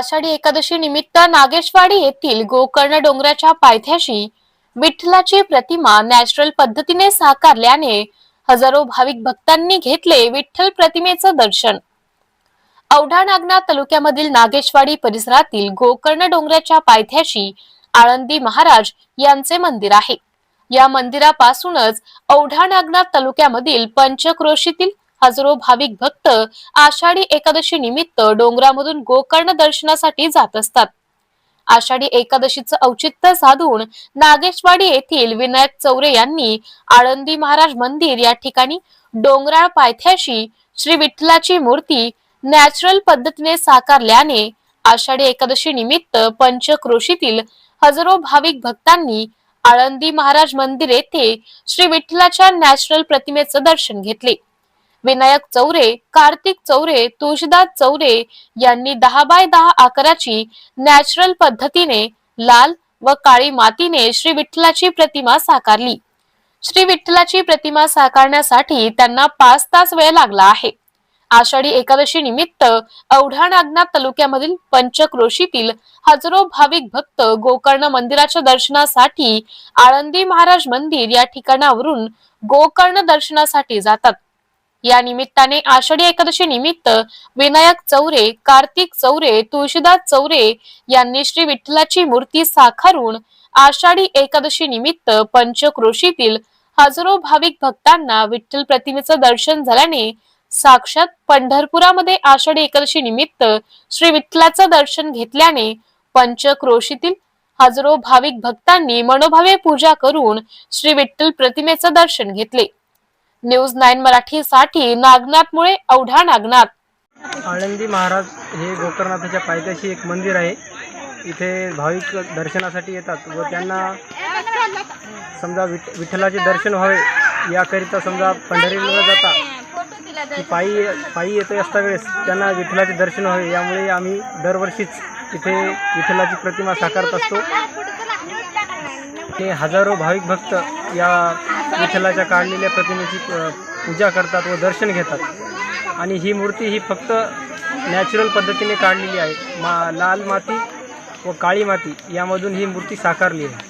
आषाढी एकादशी निमित्त नागेशवाडी येथील गोकर्ण डोंगराच्या पायथ्याशी विठ्ठलाची प्रतिमा नॅचरल पद्धतीने साकारल्याने हजारो भाविक भक्तांनी घेतले विठ्ठल प्रतिमेचं दर्शन. औढा नागना तालुक्यामधील नागेशवाडी परिसरातील गोकर्ण डोंगराच्या पायथ्याशी आळंदी महाराज यांचे मंदिर आहे. या मंदिरापासूनच औढा नागनाथ तालुक्यामधील पंचक्रोशीतील हजारो भाविक भक्त आषाढी एकादशी निमित्त डोंगरामधून गोकर्ण दर्शनासाठी जात असतात. आषाढी एकादशीचं औचित्य साधून नागेशवाडी येथील विनायक चौरे यांनी आळंदी महाराज मंदिर या ठिकाणी डोंगराळ पायथ्याशी श्री विठ्ठलाची मूर्ती नॅचरल पद्धतीने साकारल्याने आषाढी एकादशी निमित्त पंचक्रोशीतील हजारो भाविक भक्तांनी आळंदी महाराज मंदिर येथे श्री विठ्ठलाच्या नॅचरल प्रतिमेचं दर्शन घेतले. विनायक चौरे कार्तिक चौरे तुळशीदास चौरे यांनी दहा बाय दहा आकाराची नॅचरल पद्धतीने लाल व काळी मातीने श्री विठ्ठलाची प्रतिमा साकारली. श्री विठ्ठलाची प्रतिमा साकारण्यासाठी त्यांना पाच तास वेळ लागला आहे. आषाढी एकादशी निमित्त औढा नागनाथ तालुक्यामधील पंचक्रोशीतील हजारो भाविक भक्त गोकर्ण मंदिराच्या दर्शनासाठी आळंदी महाराज मंदिर या ठिकाणावरून गोकर्ण दर्शनासाठी जातात. या निमित्ताने आषाढी एकादशी निमित्त विनायक चौरे कार्तिक चौरे तुळशीदास चौरे यांनी श्री विठ्ठलाची मूर्ती साकारून आषाढी एकादशी निमित्त पंचक्रोशीतील हजारो भाविक भक्तांना विठ्ठल प्रतिमेचं दर्शन झाल्याने साक्षात पंढरपुरामध्ये आषाढी एकादशी निमित्त श्री विठ्ठलाचं दर्शन घेतल्याने पंचक्रोशीतील हजारो भाविक भक्तांनी मनोभावे पूजा करून श्री विठ्ठल प्रतिमेचं दर्शन घेतले. न्यूज नाईन मराठीसाठी नागनाथमुळे नागनाथ औढा नागनाथ. आळंदी महाराज हे गोकर्णनाथाच्या पायथ्याशी एक मंदिर आहे. इथे भाविक दर्शनासाठी येतात व त्यांना समजा विठ विठ्ठलाचे दर्शन व्हावे याकरिता समजा पंढरीला न जाता की पायी पायी येते असता वेळेस त्यांना विठ्ठलाचे दर्शन व्हावे. यामुळे आम्ही दरवर्षीच इथे विठ्ठलाची प्रतिमा साकारत असतो. ते हजारो भाविक भक्त या विठ्ठलाच्या काढलेल्या प्रतिमेची पूजा करतात व दर्शन घेतात. आणि ही मूर्ती ही फक्त नॅचरल पद्धतीने काढलेली आहे. मा लाल माती व काळी माती यामधून ही मूर्ती साकारली आहे.